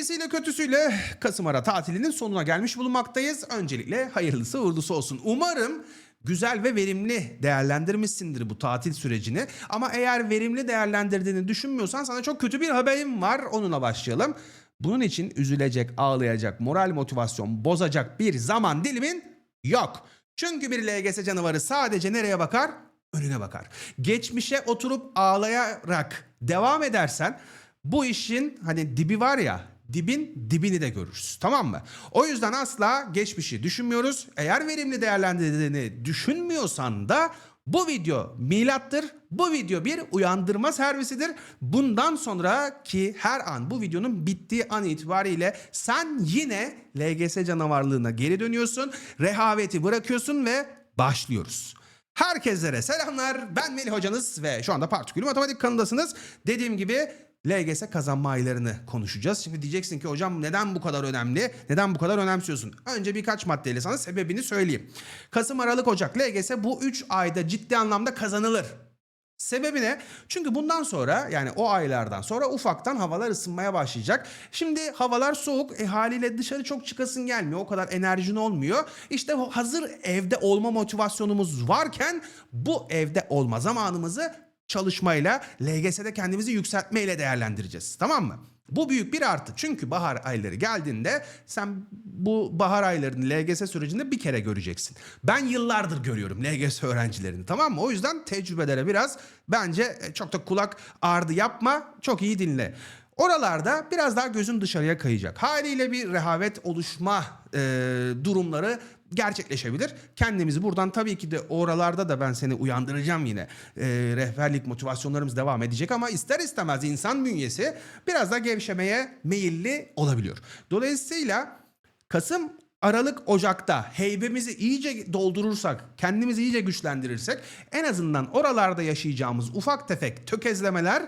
İyisiyle kötüsüyle Kasım ara tatilinin sonuna gelmiş bulunmaktayız. Öncelikle hayırlısı uğurlusu olsun. Umarım güzel ve verimli değerlendirmişsindir bu tatil sürecini. Ama eğer verimli değerlendirdiğini düşünmüyorsan sana çok kötü bir haberim var. Onunla başlayalım. Bunun için üzülecek, ağlayacak, moral motivasyon bozacak bir zaman dilimin yok. Çünkü bir LGS canavarı sadece nereye bakar? Önüne bakar. Geçmişe oturup ağlayarak devam edersen bu işin hani dibi var ya dibin dibini de görürüz. Tamam mı? O yüzden asla geçmişi düşünmüyoruz. Eğer verimli değerlendirdiğini düşünmüyorsan da bu video milattır. Bu video bir uyandırma servisidir. Bundan sonra ki her an bu videonun bittiği an itibariyle sen yine LGS canavarlığına geri dönüyorsun. Rehaveti bırakıyorsun ve başlıyoruz. Herkeslere selamlar. Ben Melih hocanız ve şu anda Partikülü Matematik kanalındasınız. Dediğim gibi LGS kazanma aylarını konuşacağız. Şimdi diyeceksin ki hocam neden bu kadar önemli? Neden bu kadar önemsiyorsun? Önce birkaç maddeyle sana sebebini söyleyeyim. Kasım, Aralık, Ocak LGS bu 3 ayda ciddi anlamda kazanılır. Sebebi ne? Çünkü bundan sonra yani o aylardan sonra ufaktan havalar ısınmaya başlayacak. Şimdi havalar soğuk e, haliyle dışarı çok çıkasın gelmiyor. O kadar enerjin olmuyor. İşte hazır evde olma motivasyonumuz varken bu evde olma zamanımızı çalışmayla LGS'de kendimizi yükseltmeyle değerlendireceğiz. Tamam mı? Bu büyük bir artı. Çünkü bahar ayları geldiğinde sen bu bahar aylarını LGS sürecinde bir kere göreceksin. Ben yıllardır görüyorum LGS öğrencilerini tamam mı? O yüzden tecrübelere biraz bence e, çok da kulak ardı yapma. Çok iyi dinle. Oralarda biraz daha gözün dışarıya kayacak. Haliyle bir rehavet oluşma e, durumları gerçekleşebilir. Kendimizi buradan tabii ki de oralarda da ben seni uyandıracağım yine. E, rehberlik motivasyonlarımız devam edecek ama ister istemez insan bünyesi biraz da gevşemeye meyilli olabiliyor. Dolayısıyla Kasım Aralık Ocak'ta heybemizi iyice doldurursak, kendimizi iyice güçlendirirsek en azından oralarda yaşayacağımız ufak tefek tökezlemeler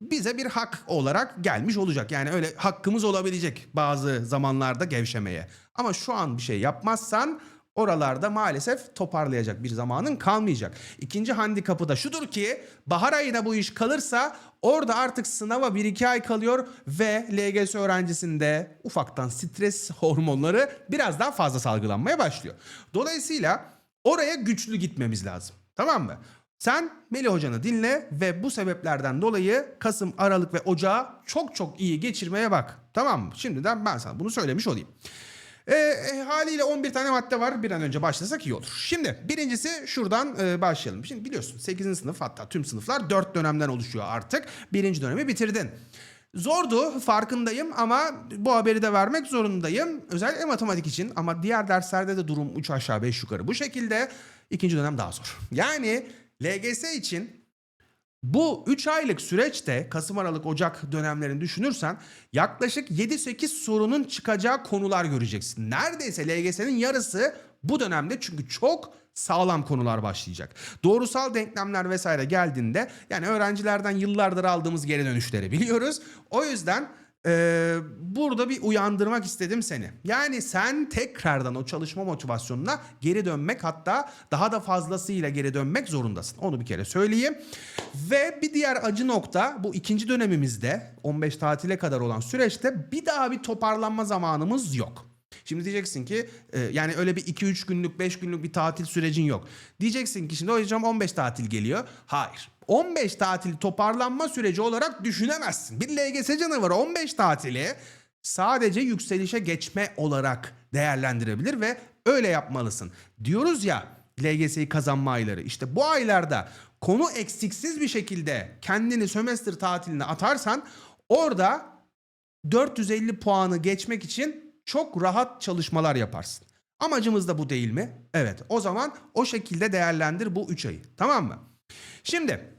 bize bir hak olarak gelmiş olacak. Yani öyle hakkımız olabilecek bazı zamanlarda gevşemeye. Ama şu an bir şey yapmazsan oralarda maalesef toparlayacak bir zamanın kalmayacak. İkinci handikapı da şudur ki bahar ayına bu iş kalırsa orada artık sınava 1-2 ay kalıyor ve LGS öğrencisinde ufaktan stres hormonları biraz daha fazla salgılanmaya başlıyor. Dolayısıyla oraya güçlü gitmemiz lazım. Tamam mı? Sen Melih Hoca'nı dinle ve bu sebeplerden dolayı Kasım, Aralık ve Ocağı çok çok iyi geçirmeye bak. Tamam mı? Şimdiden ben sana bunu söylemiş olayım. E, e, haliyle 11 tane madde var. Bir an önce başlasak iyi olur. Şimdi birincisi şuradan e, başlayalım. Şimdi biliyorsun 8. sınıf hatta tüm sınıflar 4 dönemden oluşuyor artık. Birinci dönemi bitirdin. Zordu farkındayım ama bu haberi de vermek zorundayım. Özellikle matematik için ama diğer derslerde de durum 3 aşağı 5 yukarı. Bu şekilde ikinci dönem daha zor. Yani LGS için bu 3 aylık süreçte Kasım Aralık Ocak dönemlerini düşünürsen yaklaşık 7-8 sorunun çıkacağı konular göreceksin. Neredeyse LGS'nin yarısı bu dönemde çünkü çok sağlam konular başlayacak. Doğrusal denklemler vesaire geldiğinde yani öğrencilerden yıllardır aldığımız geri dönüşleri biliyoruz. O yüzden ee, burada bir uyandırmak istedim seni. Yani sen tekrardan o çalışma motivasyonuna geri dönmek hatta daha da fazlasıyla geri dönmek zorundasın. Onu bir kere söyleyeyim. Ve bir diğer acı nokta bu ikinci dönemimizde 15 tatile kadar olan süreçte bir daha bir toparlanma zamanımız yok. Şimdi diyeceksin ki e, yani öyle bir 2-3 günlük 5 günlük bir tatil sürecin yok. Diyeceksin ki şimdi hocam 15 tatil geliyor. Hayır. 15 tatil toparlanma süreci olarak düşünemezsin. Bir LGS canavarı 15 tatili sadece yükselişe geçme olarak değerlendirebilir ve öyle yapmalısın. Diyoruz ya LGS'yi kazanma ayları. İşte bu aylarda konu eksiksiz bir şekilde kendini sömestr tatiline atarsan orada 450 puanı geçmek için çok rahat çalışmalar yaparsın. Amacımız da bu değil mi? Evet. O zaman o şekilde değerlendir bu 3 ayı. Tamam mı? Şimdi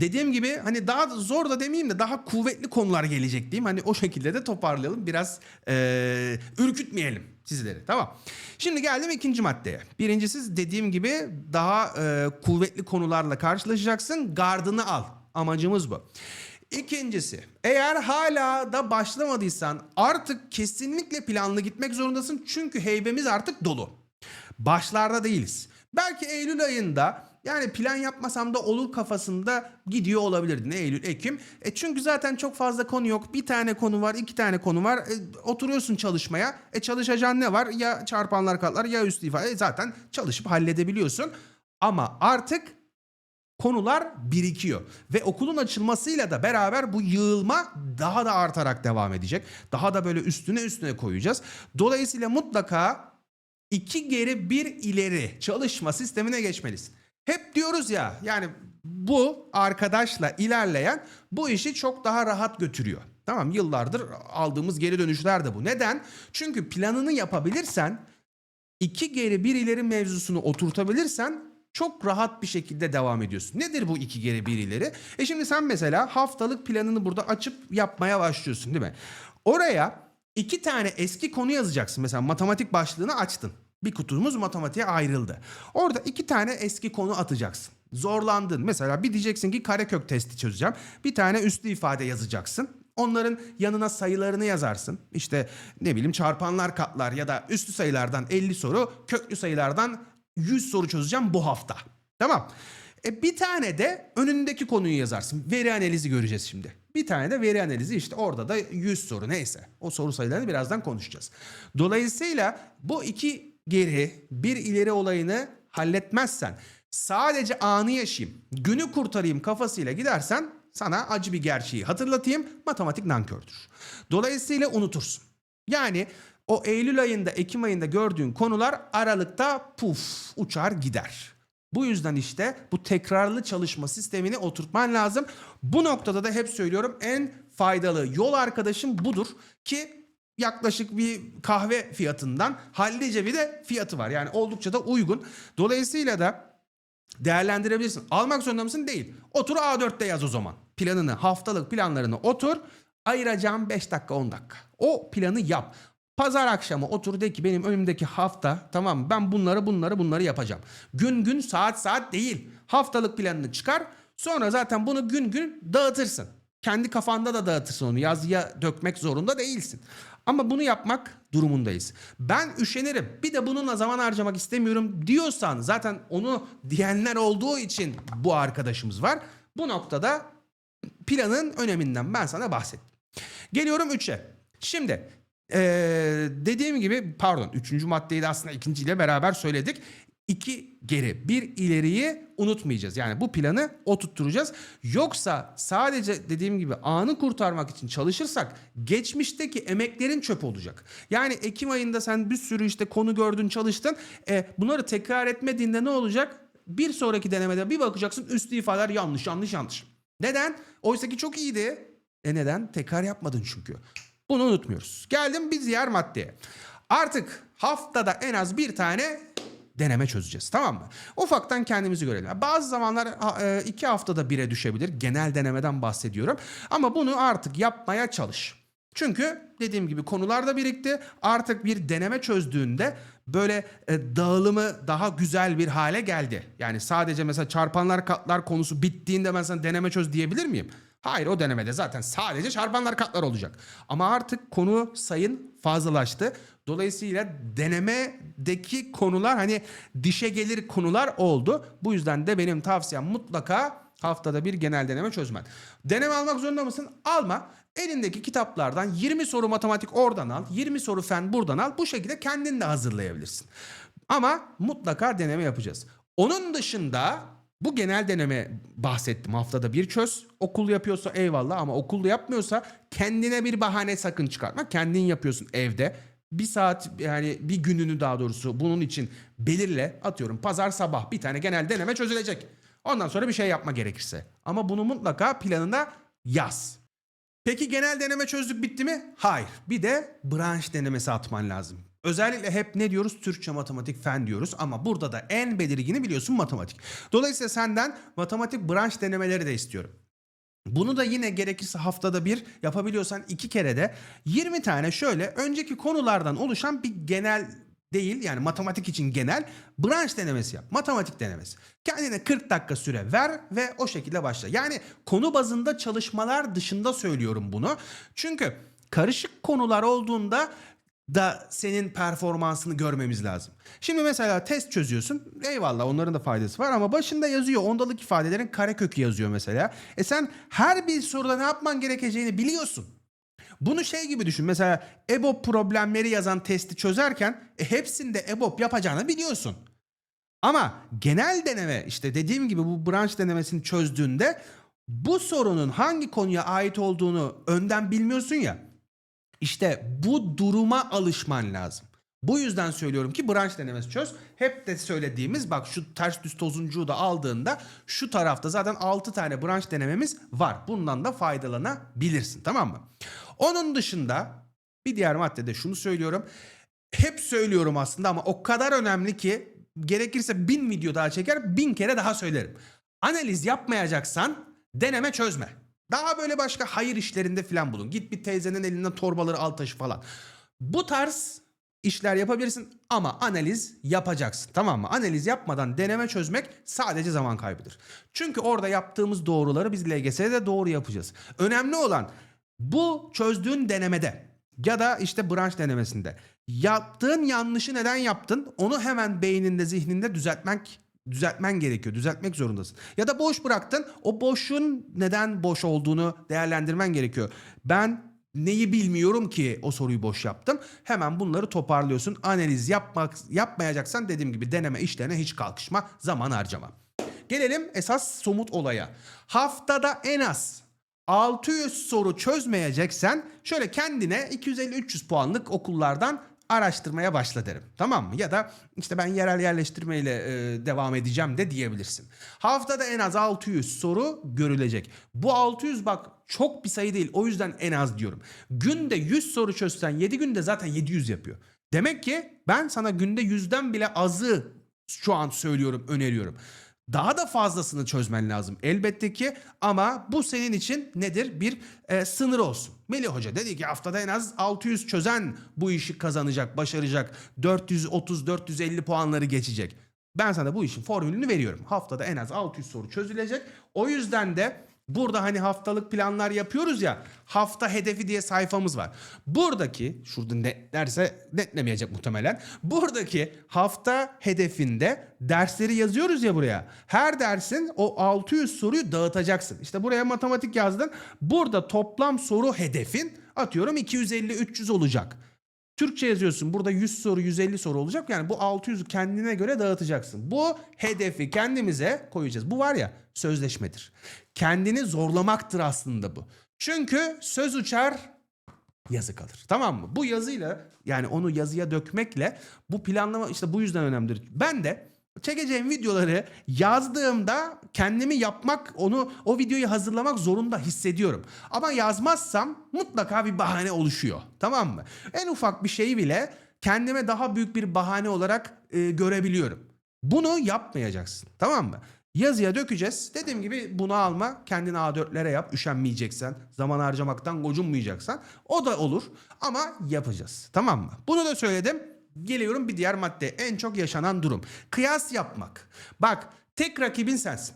dediğim gibi hani daha zor da demeyeyim de daha kuvvetli konular gelecek diyeyim. Hani o şekilde de toparlayalım. Biraz eee, ürkütmeyelim sizleri. Tamam. Şimdi geldim ikinci maddeye. Birincisi dediğim gibi daha eee, kuvvetli konularla karşılaşacaksın. Gardını al. Amacımız bu. İkincisi, eğer hala da başlamadıysan artık kesinlikle planlı gitmek zorundasın. Çünkü heybemiz artık dolu. Başlarda değiliz. Belki Eylül ayında yani plan yapmasam da olur kafasında gidiyor olabilirdin Eylül, Ekim. E çünkü zaten çok fazla konu yok. Bir tane konu var, iki tane konu var. E, oturuyorsun çalışmaya. E çalışacağın ne var? Ya çarpanlar katlar ya üstü ifade. E, zaten çalışıp halledebiliyorsun. Ama artık konular birikiyor. Ve okulun açılmasıyla da beraber bu yığılma daha da artarak devam edecek. Daha da böyle üstüne üstüne koyacağız. Dolayısıyla mutlaka iki geri bir ileri çalışma sistemine geçmelisin. Hep diyoruz ya yani bu arkadaşla ilerleyen bu işi çok daha rahat götürüyor. Tamam yıllardır aldığımız geri dönüşler de bu. Neden? Çünkü planını yapabilirsen iki geri bir ileri mevzusunu oturtabilirsen çok rahat bir şekilde devam ediyorsun. Nedir bu iki geri bir ileri? E şimdi sen mesela haftalık planını burada açıp yapmaya başlıyorsun değil mi? Oraya iki tane eski konu yazacaksın. Mesela matematik başlığını açtın. Bir kutumuz matematiğe ayrıldı. Orada iki tane eski konu atacaksın. Zorlandın. Mesela bir diyeceksin ki karekök testi çözeceğim. Bir tane üslü ifade yazacaksın. Onların yanına sayılarını yazarsın. İşte ne bileyim çarpanlar katlar ya da üslü sayılardan 50 soru, köklü sayılardan 100 soru çözeceğim bu hafta. Tamam. E bir tane de önündeki konuyu yazarsın. Veri analizi göreceğiz şimdi. Bir tane de veri analizi işte orada da 100 soru neyse. O soru sayılarını birazdan konuşacağız. Dolayısıyla bu iki geri bir ileri olayını halletmezsen sadece anı yaşayayım, günü kurtarayım kafasıyla gidersen sana acı bir gerçeği hatırlatayım. Matematik nankördür. Dolayısıyla unutursun. Yani o Eylül ayında, Ekim ayında gördüğün konular Aralık'ta puf uçar gider. Bu yüzden işte bu tekrarlı çalışma sistemini oturtman lazım. Bu noktada da hep söylüyorum en faydalı yol arkadaşım budur ki yaklaşık bir kahve fiyatından hallice bir de fiyatı var. Yani oldukça da uygun. Dolayısıyla da değerlendirebilirsin. Almak zorunda mısın? Değil. Otur A4'te yaz o zaman. Planını, haftalık planlarını otur. Ayıracağım 5 dakika 10 dakika. O planı yap. Pazar akşamı otur de ki benim önümdeki hafta tamam ben bunları bunları bunları yapacağım. Gün gün saat saat değil. Haftalık planını çıkar. Sonra zaten bunu gün gün dağıtırsın. Kendi kafanda da dağıtırsın onu. Yazıya dökmek zorunda değilsin. Ama bunu yapmak durumundayız. Ben üşenirim. Bir de bununla zaman harcamak istemiyorum diyorsan zaten onu diyenler olduğu için bu arkadaşımız var. Bu noktada planın öneminden ben sana bahsettim. Geliyorum 3'e. Şimdi ee, dediğim gibi pardon üçüncü maddeyi de aslında ikinciyle beraber söyledik. İki geri bir ileriyi unutmayacağız. Yani bu planı oturtturacağız. Yoksa sadece dediğim gibi anı kurtarmak için çalışırsak geçmişteki emeklerin çöp olacak. Yani Ekim ayında sen bir sürü işte konu gördün çalıştın. E, bunları tekrar etmediğinde ne olacak? Bir sonraki denemede bir bakacaksın üstü ifadeler yanlış yanlış yanlış. Neden? Oysa ki çok iyiydi. E neden? Tekrar yapmadın çünkü. Bunu unutmuyoruz. Geldim bir diğer maddeye. Artık haftada en az bir tane deneme çözeceğiz tamam mı? Ufaktan kendimizi görelim. Bazı zamanlar e, iki haftada bire düşebilir. Genel denemeden bahsediyorum. Ama bunu artık yapmaya çalış. Çünkü dediğim gibi konular da birikti. Artık bir deneme çözdüğünde böyle e, dağılımı daha güzel bir hale geldi. Yani sadece mesela çarpanlar katlar konusu bittiğinde ben sana deneme çöz diyebilir miyim? Hayır o denemede zaten sadece çarpanlar katlar olacak. Ama artık konu sayın fazlalaştı. Dolayısıyla denemedeki konular hani dişe gelir konular oldu. Bu yüzden de benim tavsiyem mutlaka haftada bir genel deneme çözmen. Deneme almak zorunda mısın? Alma. Elindeki kitaplardan 20 soru matematik oradan al, 20 soru fen buradan al. Bu şekilde kendin de hazırlayabilirsin. Ama mutlaka deneme yapacağız. Onun dışında bu genel deneme bahsettim. Haftada bir çöz. Okul yapıyorsa eyvallah ama okulda yapmıyorsa kendine bir bahane sakın çıkartma. Kendin yapıyorsun evde. Bir saat yani bir gününü daha doğrusu bunun için belirle. Atıyorum pazar sabah bir tane genel deneme çözülecek. Ondan sonra bir şey yapma gerekirse. Ama bunu mutlaka planında yaz. Peki genel deneme çözdük bitti mi? Hayır. Bir de branş denemesi atman lazım. Özellikle hep ne diyoruz? Türkçe, matematik, fen diyoruz ama burada da en belirgini biliyorsun matematik. Dolayısıyla senden matematik branş denemeleri de istiyorum. Bunu da yine gerekirse haftada bir yapabiliyorsan iki kere de 20 tane şöyle önceki konulardan oluşan bir genel değil yani matematik için genel branş denemesi yap. Matematik denemesi. Kendine 40 dakika süre ver ve o şekilde başla. Yani konu bazında çalışmalar dışında söylüyorum bunu. Çünkü karışık konular olduğunda da senin performansını görmemiz lazım. Şimdi mesela test çözüyorsun. Eyvallah onların da faydası var ama başında yazıyor. Ondalık ifadelerin karekökü yazıyor mesela. E sen her bir soruda ne yapman gerekeceğini biliyorsun. Bunu şey gibi düşün. Mesela EBOB problemleri yazan testi çözerken e, hepsinde EBOB yapacağını biliyorsun. Ama genel deneme işte dediğim gibi bu branş denemesini çözdüğünde bu sorunun hangi konuya ait olduğunu önden bilmiyorsun ya. İşte bu duruma alışman lazım. Bu yüzden söylüyorum ki branş denemesi çöz. Hep de söylediğimiz bak şu ters düz tozuncuğu da aldığında şu tarafta zaten 6 tane branş denememiz var. Bundan da faydalanabilirsin tamam mı? Onun dışında bir diğer maddede şunu söylüyorum. Hep söylüyorum aslında ama o kadar önemli ki gerekirse bin video daha çeker bin kere daha söylerim. Analiz yapmayacaksan deneme çözme. Daha böyle başka hayır işlerinde falan bulun. Git bir teyzenin elinden torbaları al taşı falan. Bu tarz işler yapabilirsin ama analiz yapacaksın. Tamam mı? Analiz yapmadan deneme çözmek sadece zaman kaybıdır. Çünkü orada yaptığımız doğruları biz LGS'de doğru yapacağız. Önemli olan bu çözdüğün denemede ya da işte branş denemesinde yaptığın yanlışı neden yaptın onu hemen beyninde zihninde düzeltmek düzeltmen gerekiyor. Düzeltmek zorundasın. Ya da boş bıraktın. O boşun neden boş olduğunu değerlendirmen gerekiyor. Ben neyi bilmiyorum ki o soruyu boş yaptım. Hemen bunları toparlıyorsun. Analiz yapmak yapmayacaksan dediğim gibi deneme işlerine hiç kalkışma, zaman harcama. Gelelim esas somut olaya. Haftada en az 600 soru çözmeyeceksen şöyle kendine 250-300 puanlık okullardan araştırmaya başla derim. Tamam mı? Ya da işte ben yerel yerleştirmeyle e, devam edeceğim de diyebilirsin. Haftada en az 600 soru görülecek. Bu 600 bak çok bir sayı değil. O yüzden en az diyorum. Günde 100 soru çözsen 7 günde zaten 700 yapıyor. Demek ki ben sana günde 100'den bile azı şu an söylüyorum, öneriyorum. Daha da fazlasını çözmen lazım elbette ki ama bu senin için nedir? Bir e, sınır olsun. Melih Hoca dedi ki haftada en az 600 çözen bu işi kazanacak, başaracak. 430-450 puanları geçecek. Ben sana bu işin formülünü veriyorum. Haftada en az 600 soru çözülecek. O yüzden de burada hani haftalık planlar yapıyoruz ya. Hafta hedefi diye sayfamız var. Buradaki şurada netlerse netlemeyecek muhtemelen. Buradaki hafta hedefinde dersleri yazıyoruz ya buraya. Her dersin o 600 soruyu dağıtacaksın. İşte buraya matematik yazdın. Burada toplam soru hedefin atıyorum 250-300 olacak. Türkçe yazıyorsun. Burada 100 soru, 150 soru olacak. Yani bu 600'ü kendine göre dağıtacaksın. Bu hedefi kendimize koyacağız. Bu var ya sözleşmedir. Kendini zorlamaktır aslında bu. Çünkü söz uçar, yazı kalır. Tamam mı? Bu yazıyla yani onu yazıya dökmekle bu planlama işte bu yüzden önemlidir. Ben de çekeceğim videoları yazdığımda kendimi yapmak, onu o videoyu hazırlamak zorunda hissediyorum. Ama yazmazsam mutlaka bir bahane oluşuyor. Tamam mı? En ufak bir şeyi bile kendime daha büyük bir bahane olarak e, görebiliyorum. Bunu yapmayacaksın. Tamam mı? Yazıya dökeceğiz. Dediğim gibi bunu alma. Kendini A4'lere yap. Üşenmeyeceksen, zaman harcamaktan gocunmayacaksan o da olur. Ama yapacağız. Tamam mı? Bunu da söyledim. Geliyorum bir diğer madde. En çok yaşanan durum. Kıyas yapmak. Bak tek rakibin sensin.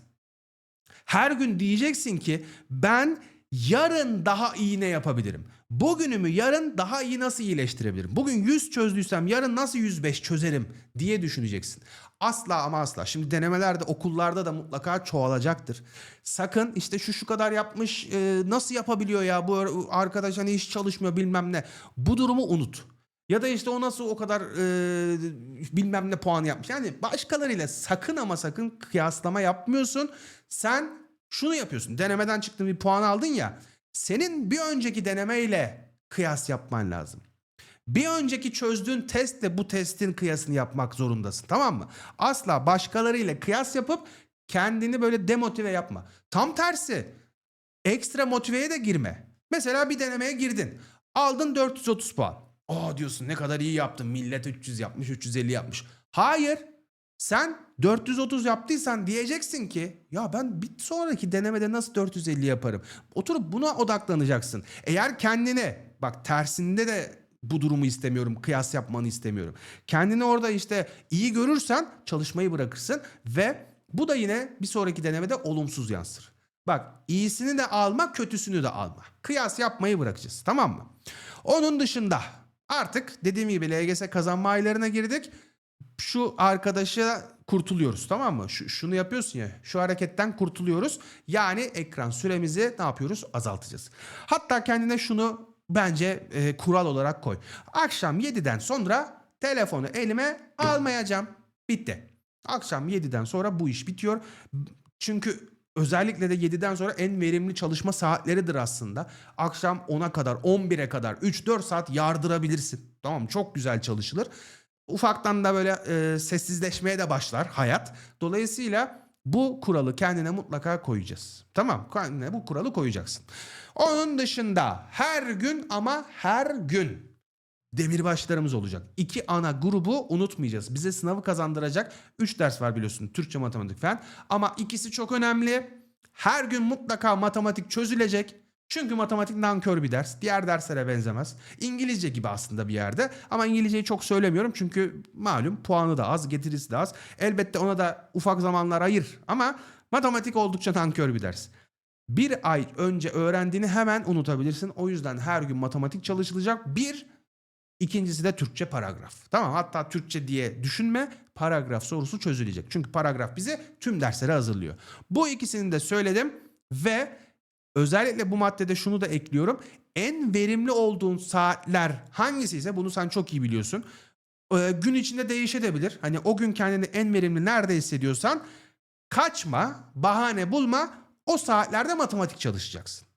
Her gün diyeceksin ki ben yarın daha iyi ne yapabilirim? Bugünümü yarın daha iyi nasıl iyileştirebilirim? Bugün 100 çözdüysem yarın nasıl 105 çözerim diye düşüneceksin. Asla ama asla. Şimdi denemelerde okullarda da mutlaka çoğalacaktır. Sakın işte şu şu kadar yapmış e, nasıl yapabiliyor ya bu arkadaş hani hiç çalışmıyor bilmem ne. Bu durumu unut. Ya da işte o nasıl o kadar e, bilmem ne puan yapmış. Yani başkalarıyla sakın ama sakın kıyaslama yapmıyorsun. Sen şunu yapıyorsun. Denemeden çıktın bir puan aldın ya. Senin bir önceki denemeyle kıyas yapman lazım. Bir önceki çözdüğün testle bu testin kıyasını yapmak zorundasın. Tamam mı? Asla başkalarıyla kıyas yapıp kendini böyle demotive yapma. Tam tersi. Ekstra motiveye de girme. Mesela bir denemeye girdin. Aldın 430 puan. Aa diyorsun ne kadar iyi yaptın. Millet 300 yapmış, 350 yapmış. Hayır. Sen 430 yaptıysan diyeceksin ki ya ben bir sonraki denemede nasıl 450 yaparım? Oturup buna odaklanacaksın. Eğer kendine bak tersinde de bu durumu istemiyorum. Kıyas yapmanı istemiyorum. Kendini orada işte iyi görürsen çalışmayı bırakırsın ve bu da yine bir sonraki denemede olumsuz yansır. Bak iyisini de alma, kötüsünü de alma. Kıyas yapmayı bırakacağız. Tamam mı? Onun dışında Artık dediğim gibi LGS kazanma aylarına girdik. Şu arkadaşa kurtuluyoruz tamam mı? Şu, şunu yapıyorsun ya şu hareketten kurtuluyoruz. Yani ekran süremizi ne yapıyoruz? Azaltacağız. Hatta kendine şunu bence e, kural olarak koy. Akşam 7'den sonra telefonu elime almayacağım. Bitti. Akşam 7'den sonra bu iş bitiyor. Çünkü özellikle de 7'den sonra en verimli çalışma saatleridir aslında. Akşam 10'a kadar, 11'e kadar 3-4 saat yardırabilirsin. Tamam? Çok güzel çalışılır. Ufaktan da böyle e, sessizleşmeye de başlar hayat. Dolayısıyla bu kuralı kendine mutlaka koyacağız. Tamam kendine bu kuralı koyacaksın. Onun dışında her gün ama her gün demirbaşlarımız olacak. İki ana grubu unutmayacağız. Bize sınavı kazandıracak 3 ders var biliyorsun. Türkçe, matematik, fen. Ama ikisi çok önemli. Her gün mutlaka matematik çözülecek. Çünkü matematik nankör bir ders. Diğer derslere benzemez. İngilizce gibi aslında bir yerde. Ama İngilizceyi çok söylemiyorum. Çünkü malum puanı da az, getirisi de az. Elbette ona da ufak zamanlar ayır. Ama matematik oldukça nankör bir ders. Bir ay önce öğrendiğini hemen unutabilirsin. O yüzden her gün matematik çalışılacak. Bir, İkincisi de Türkçe paragraf. Tamam hatta Türkçe diye düşünme paragraf sorusu çözülecek. Çünkü paragraf bize tüm derslere hazırlıyor. Bu ikisini de söyledim ve özellikle bu maddede şunu da ekliyorum. En verimli olduğun saatler hangisi ise bunu sen çok iyi biliyorsun. Ee, gün içinde değişebilir. Hani o gün kendini en verimli nerede hissediyorsan kaçma, bahane bulma o saatlerde matematik çalışacaksın.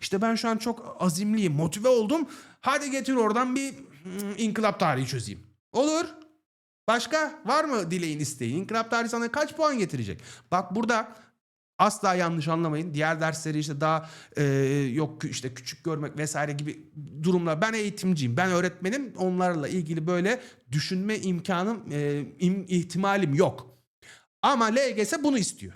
İşte ben şu an çok azimliyim, motive oldum. Hadi getir oradan bir inkılap tarihi çözeyim. Olur. Başka var mı dileğin isteğin? İnkılap tarihi sana kaç puan getirecek? Bak burada asla yanlış anlamayın. Diğer dersleri işte daha e, yok işte küçük görmek vesaire gibi durumlar. Ben eğitimciyim, ben öğretmenim. Onlarla ilgili böyle düşünme imkanım, e, im, ihtimalim yok. Ama LGS bunu istiyor.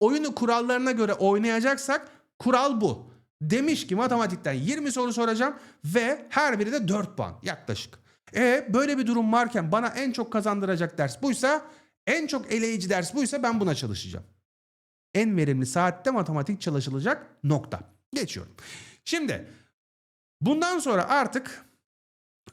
Oyunu kurallarına göre oynayacaksak kural bu. Demiş ki matematikten 20 soru soracağım ve her biri de 4 puan yaklaşık. E böyle bir durum varken bana en çok kazandıracak ders buysa, en çok eleyici ders buysa ben buna çalışacağım. En verimli saatte matematik çalışılacak nokta. Geçiyorum. Şimdi bundan sonra artık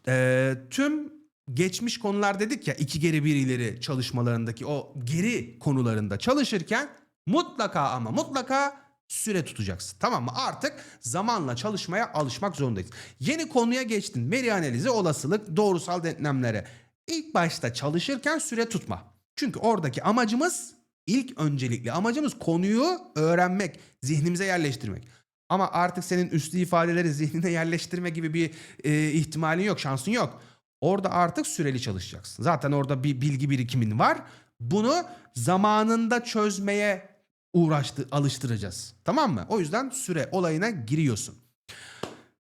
e, tüm geçmiş konular dedik ya iki geri bir ileri çalışmalarındaki o geri konularında çalışırken mutlaka ama mutlaka süre tutacaksın. Tamam mı? Artık zamanla çalışmaya alışmak zorundayız. Yeni konuya geçtin. Veri analizi, olasılık, doğrusal denklemlere. İlk başta çalışırken süre tutma. Çünkü oradaki amacımız ilk öncelikli amacımız konuyu öğrenmek, zihnimize yerleştirmek. Ama artık senin üslü ifadeleri zihnine yerleştirme gibi bir e, ihtimalin yok, şansın yok. Orada artık süreli çalışacaksın. Zaten orada bir bilgi birikimin var. Bunu zamanında çözmeye uğraştı, alıştıracağız. Tamam mı? O yüzden süre olayına giriyorsun.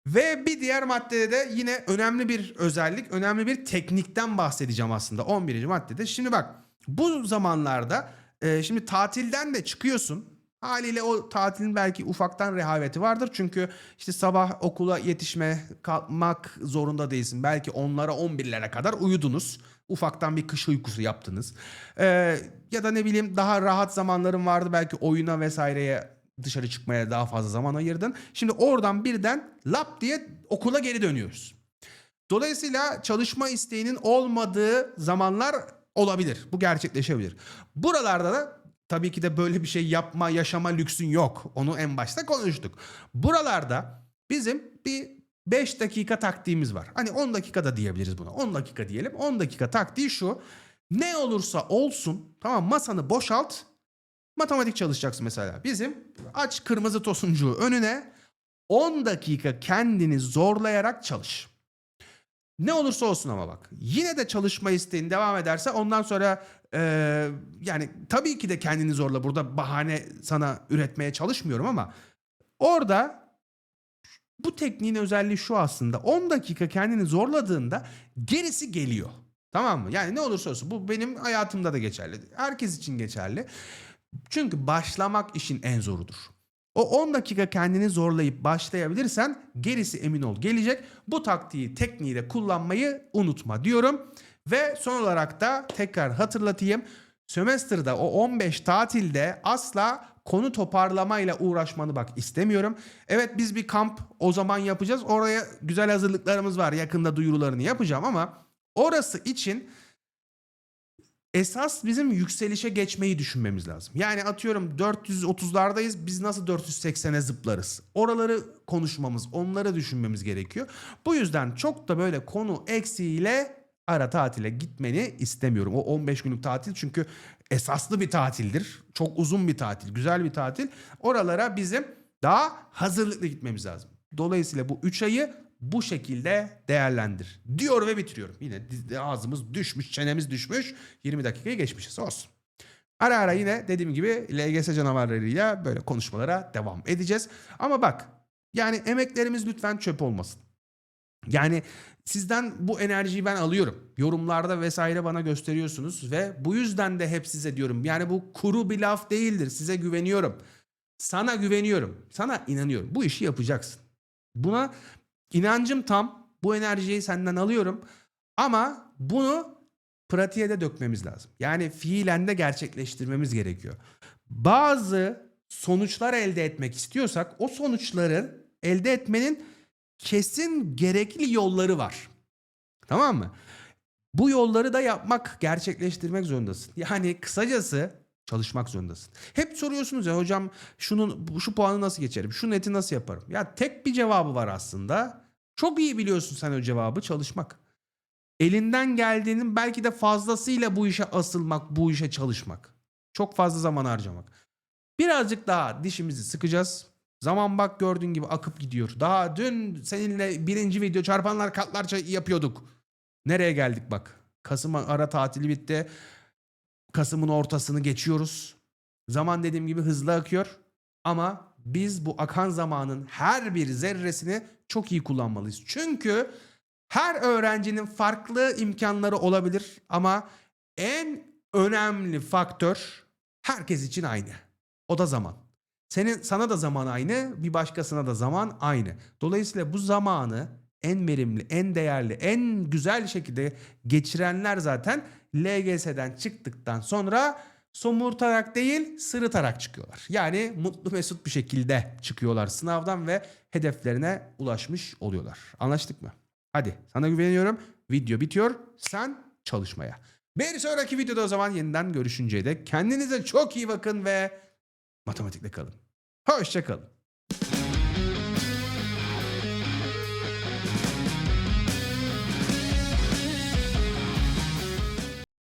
Ve bir diğer maddede de yine önemli bir özellik, önemli bir teknikten bahsedeceğim aslında 11. maddede. Şimdi bak bu zamanlarda e, şimdi tatilden de çıkıyorsun. Haliyle o tatilin belki ufaktan rehaveti vardır. Çünkü işte sabah okula yetişme, kalkmak zorunda değilsin. Belki onlara 11'lere kadar uyudunuz. Ufaktan bir kış uykusu yaptınız. Ee, ya da ne bileyim daha rahat zamanların vardı. Belki oyuna vesaireye dışarı çıkmaya daha fazla zaman ayırdın. Şimdi oradan birden lap diye okula geri dönüyoruz. Dolayısıyla çalışma isteğinin olmadığı zamanlar olabilir. Bu gerçekleşebilir. Buralarda da tabii ki de böyle bir şey yapma, yaşama lüksün yok. Onu en başta konuştuk. Buralarda bizim bir 5 dakika taktiğimiz var. Hani 10 dakika da diyebiliriz buna. 10 dakika diyelim. 10 dakika taktiği şu. Ne olursa olsun tamam masanı boşalt. Matematik çalışacaksın mesela. Bizim aç kırmızı tosuncuğu önüne 10 dakika kendini zorlayarak çalış. Ne olursa olsun ama bak. Yine de çalışma isteğin devam ederse ondan sonra e, yani tabii ki de kendini zorla. Burada bahane sana üretmeye çalışmıyorum ama orada bu tekniğin özelliği şu aslında. 10 dakika kendini zorladığında gerisi geliyor. Tamam mı? Yani ne olursa olsun bu benim hayatımda da geçerli. Herkes için geçerli. Çünkü başlamak işin en zorudur. O 10 dakika kendini zorlayıp başlayabilirsen gerisi emin ol gelecek. Bu taktiği, tekniği de kullanmayı unutma diyorum. Ve son olarak da tekrar hatırlatayım. Sömestr'da o 15 tatilde asla konu toparlamayla uğraşmanı bak istemiyorum. Evet biz bir kamp o zaman yapacağız. Oraya güzel hazırlıklarımız var. Yakında duyurularını yapacağım ama orası için esas bizim yükselişe geçmeyi düşünmemiz lazım. Yani atıyorum 430'lardayız biz nasıl 480'e zıplarız? Oraları konuşmamız, onları düşünmemiz gerekiyor. Bu yüzden çok da böyle konu eksiğiyle ara tatile gitmeni istemiyorum. O 15 günlük tatil çünkü esaslı bir tatildir. Çok uzun bir tatil, güzel bir tatil. Oralara bizim daha hazırlıklı gitmemiz lazım. Dolayısıyla bu 3 ayı bu şekilde değerlendir diyor ve bitiriyorum. Yine ağzımız düşmüş, çenemiz düşmüş. 20 dakikayı geçmişiz olsun. Ara ara yine dediğim gibi LGS canavarlarıyla böyle konuşmalara devam edeceğiz. Ama bak yani emeklerimiz lütfen çöp olmasın. Yani sizden bu enerjiyi ben alıyorum. Yorumlarda vesaire bana gösteriyorsunuz ve bu yüzden de hep size diyorum. Yani bu kuru bir laf değildir. Size güveniyorum. Sana güveniyorum. Sana inanıyorum. Bu işi yapacaksın. Buna inancım tam. Bu enerjiyi senden alıyorum. Ama bunu pratiğe de dökmemiz lazım. Yani fiilen de gerçekleştirmemiz gerekiyor. Bazı sonuçlar elde etmek istiyorsak o sonuçları elde etmenin kesin gerekli yolları var. Tamam mı? Bu yolları da yapmak, gerçekleştirmek zorundasın. Yani kısacası çalışmak zorundasın. Hep soruyorsunuz ya hocam şunun şu puanı nasıl geçerim? Şu neti nasıl yaparım? Ya tek bir cevabı var aslında. Çok iyi biliyorsun sen o cevabı çalışmak. Elinden geldiğinin belki de fazlasıyla bu işe asılmak, bu işe çalışmak. Çok fazla zaman harcamak. Birazcık daha dişimizi sıkacağız. Zaman bak gördüğün gibi akıp gidiyor. Daha dün seninle birinci video çarpanlar katlarca yapıyorduk. Nereye geldik bak. Kasım ara tatili bitti. Kasım'ın ortasını geçiyoruz. Zaman dediğim gibi hızlı akıyor. Ama biz bu akan zamanın her bir zerresini çok iyi kullanmalıyız. Çünkü her öğrencinin farklı imkanları olabilir ama en önemli faktör herkes için aynı. O da zaman. Senin sana da zaman aynı, bir başkasına da zaman aynı. Dolayısıyla bu zamanı en verimli, en değerli, en güzel şekilde geçirenler zaten LGS'den çıktıktan sonra somurtarak değil sırıtarak çıkıyorlar. Yani mutlu mesut bir şekilde çıkıyorlar sınavdan ve hedeflerine ulaşmış oluyorlar. Anlaştık mı? Hadi sana güveniyorum. Video bitiyor. Sen çalışmaya. Bir sonraki videoda o zaman yeniden görüşünceye dek kendinize çok iyi bakın ve matematikle kalın. Hoşça kalın.